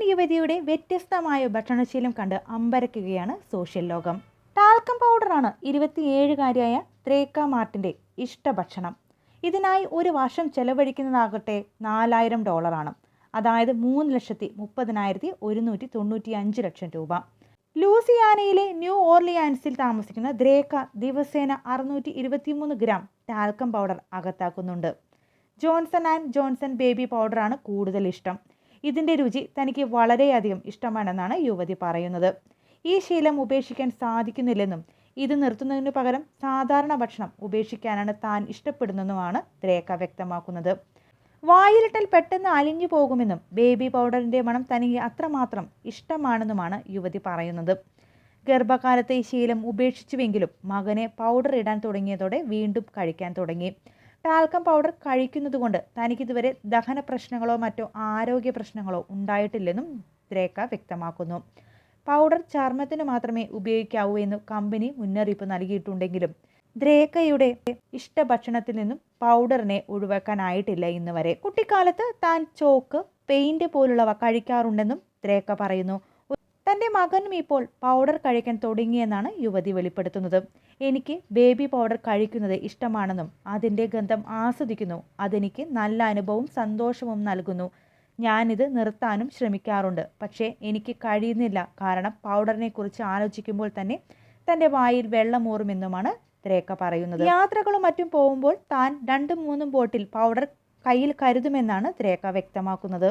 യുവതിയുടെ വ്യത്യസ്തമായ ഭക്ഷണശീലം കണ്ട് അമ്പരക്കുകയാണ് സോഷ്യൽ ലോകം. ടാൽക്കം പൗഡറാണ് ഇരുപത്തിയേഴുകാരിയായ ത്രേക്ക മാർട്ടിന്റെ ഇഷ്ടഭക്ഷണം ഇതിനായി ഒരു വർഷം ചെലവഴിക്കുന്നതാകട്ടെ നാലായിരം ഡോളറാണ് അതായത് മൂന്ന് ലക്ഷത്തി മുപ്പതിനായിരത്തി ഒരുന്നൂറ്റി തൊണ്ണൂറ്റി അഞ്ച് ലക്ഷം രൂപ. ലൂസിയാനയിലെ ന്യൂ ഓർലിയാൻസിൽ താമസിക്കുന്ന ദ്രേക്ക ദിവസേന അറുന്നൂറ്റി ഇരുപത്തിമൂന്ന് ഗ്രാം ടാൽക്കം പൗഡർ അകത്താക്കുന്നുണ്ട്. ജോൺസൺ ആൻഡ് ജോൺസൺ ബേബി പൗഡറാണ് കൂടുതൽ ഇഷ്ടം. ഇതിന്റെ രുചി തനിക്ക് വളരെയധികം ഇഷ്ടമാണെന്നാണ് യുവതി പറയുന്നത്. ഈ ശീലം ഉപേക്ഷിക്കാൻ സാധിക്കുന്നില്ലെന്നും ഇത് നിർത്തുന്നതിനു പകരം സാധാരണ ഭക്ഷണം ഉപേക്ഷിക്കാനാണ് താൻ ഇഷ്ടപ്പെടുന്നതെന്നുമാണ് രേഖ വ്യക്തമാക്കുന്നത്. വായിലിട്ടാൽ പെട്ടെന്ന് അലിഞ്ഞു പോകുമെന്നും ബേബി പൗഡറിന്റെ മണം തനിക്ക് അത്രമാത്രം ഇഷ്ടമാണെന്നുമാണ് യുവതി പറയുന്നത്. ഗർഭകാലത്തെ ഈ ശീലം ഉപേക്ഷിച്ചുവെങ്കിലും മകനെ പൗഡർ ഇടാൻ തുടങ്ങിയതോടെ വീണ്ടും കഴിക്കാൻ തുടങ്ങി. ടാൽക്കം പൗഡർ കഴിക്കുന്നതുകൊണ്ട് തനിക്കിതുവരെ ദഹന പ്രശ്നങ്ങളോ മറ്റോ ആരോഗ്യ പ്രശ്നങ്ങളോ ഉണ്ടായിട്ടില്ലെന്നും ദ്രേക്ക വ്യക്തമാക്കുന്നു. പൗഡർ ചർമ്മത്തിന് മാത്രമേ ഉപയോഗിക്കാവൂ എന്ന് കമ്പനി മുന്നറിയിപ്പ് നൽകിയിട്ടുണ്ടെങ്കിലും ദ്രേക്കയുടെ ഇഷ്ടഭക്ഷണത്തിൽ നിന്നും പൗഡറിനെ ഒഴിവാക്കാനായിട്ടില്ല ഇന്ന് വരെ കുട്ടിക്കാലത്ത് താൻ ചോക്ക് പെയിന്റ് പോലുള്ളവ കഴിക്കാറുണ്ടെന്നും ദ്രേക്ക പറയുന്നു. തന്റെ മകനും ഇപ്പോൾ പൗഡർ കഴിക്കാൻ തുടങ്ങിയെന്നാണ് യുവതി വെളിപ്പെടുത്തുന്നത്. എനിക്ക് ബേബി പൗഡർ കഴിക്കുന്നത് ഇഷ്ടമാണെന്നും അതിന്റെ ഗന്ധം ആസ്വദിക്കുന്നു. അതെനിക്ക് നല്ല അനുഭവവും സന്തോഷവും നൽകുന്നു. ഞാനിത് നിർത്താനും ശ്രമിക്കാറുണ്ട്. പക്ഷേ എനിക്ക് കഴിയുന്നില്ല. കാരണം പൗഡറിനെ കുറിച്ച് ആലോചിക്കുമ്പോൾ തന്നെ തന്റെ വായിൽ വെള്ളമൂറുമെന്നുമാണ് ത്രേക്ക പറയുന്നത്. യാത്രകളും മറ്റും പോകുമ്പോൾ താൻ രണ്ടും മൂന്നും ബോട്ടിൽ പൗഡർ കയ്യിൽ കരുതുമെന്നാണ് ത്രേക്ക വ്യക്തമാക്കുന്നത്.